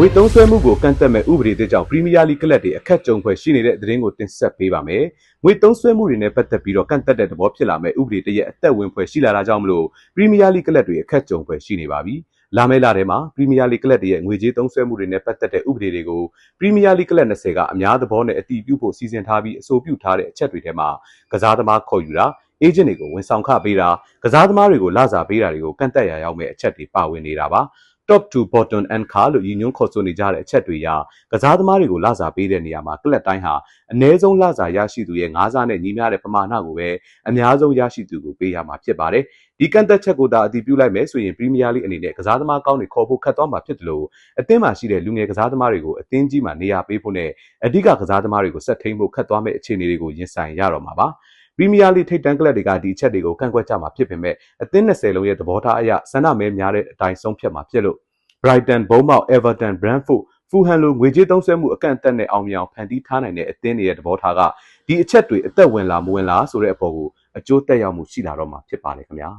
ငွေသုံးစွဲမှုကိုကန့်သက်မဲ့ဥပဒေသစ်ကြောင့်ပရီးမီးယားလိဂ်ကလပ်တွေအခက်ကြုံဖွယ်ရှိနေတဲ့သတင်းကိုတင်ဆက်ပေးပါမယ်။ငွေသုံးစွဲမှုတွေနဲ့ပတ်သက်ပြီးတော့ကန့်သက်တဲ့သဘောဖြစ်လာမဲ့ဥပဒေတရက်အသက်ဝင်ဖွယ်ရှိလာတာကြောင့်မလို့ပရီးမီးယားလိဂ်ကလပ်တွေအခက်ကြုံဖွယ်ရှိနေပါပြီ။လာမယ့်လထဲမှာပရီးမီးယားလိဂ်ကလပ်တွေရဲ့ငွေကြေးသုံးစွဲမှုတွေနဲ့ပတ်သက်တဲ့ဥပဒေတွေကိုပရီးမီးယားလိဂ်ကလပ်20ကအများသဘောနဲ့အတည်ပြုဖို့စီစဉ်ထားပြီးအဆိုပြုထားတဲ့အချက်တွေထဲမှာကစားသမားခေါ်ယူတာအေဂျင့်တွေကိုဝန်ဆောင်ခပေးတာကစားသမားတွေကိုလစာပေးတာတွေကိုကန့်သက်ရရောက်မဲ့အချက်တွေပါဝင်နေတာပါ။ top to bottom and car လို့ရည်ညွှန်းခေါ်ဆိုနေကြတဲ့အချက်တွေအရကစားသမားတွေကိုလစာပေးတဲ့နေရာမှာကလပ်တိုင်းဟာအ ਨੇ ဆုံးလစာရရှိသူရဲ့ငါးစားနဲ့ညီမျှတဲ့ပမာဏကိုပဲအများဆုံးရရှိသူကိုပေးရမှာဖြစ်ပါတယ်။ဒီကန့်သက်ချက်ကိုသာအတည်ပြုလိုက်မယ်ဆိုရင်ပရီးမီးယားလိအနေနဲ့ကစားသမားကောင်းတွေခေါ်ဖို့ခက်သွားမှာဖြစ်တယ်လို့အသင်းမှာရှိတဲ့လူငယ်ကစားသမားတွေကိုအသင်းကြီးမှာနေရာပေးဖို့နဲ့အဓိကကစားသမားတွေကိုဆက်ထိန်ဖို့ခက်သွားမယ့်အခြေအနေတွေကိုရင်ဆိုင်ရတော့မှာပါ။ ပရီးမီးယားလိထိပ်တန်းကလပ်တွေကဒီအချက်တွေကိုကန့်ကွက်ကြမှာဖြစ်ပေမဲ့အသင်း20လုံးရဲ့သဘောထားအရဆန္ဒမဲများတဲ့အတိုင်းဆုံးဖြတ်မှာဖြစ်လို့ Brighton, Bournemouth, Everton, Brentford, Fulham လိုငွေကြေးသုံးစွဲမှုအကန့်အသတ်နဲ့အောင်မြင်အောင်ဖန်တီးထားနိုင်တဲ့အသင်းတွေရဲ့သဘောထားကဒီအချက်တွေအသက်ဝင်လာမဝင်လာဆိုတဲ့အပေါ်ကိုအကျိုးတက်ရောက်မှုရှိလာတော့မှာဖြစ်ပါလေခင်ဗျာ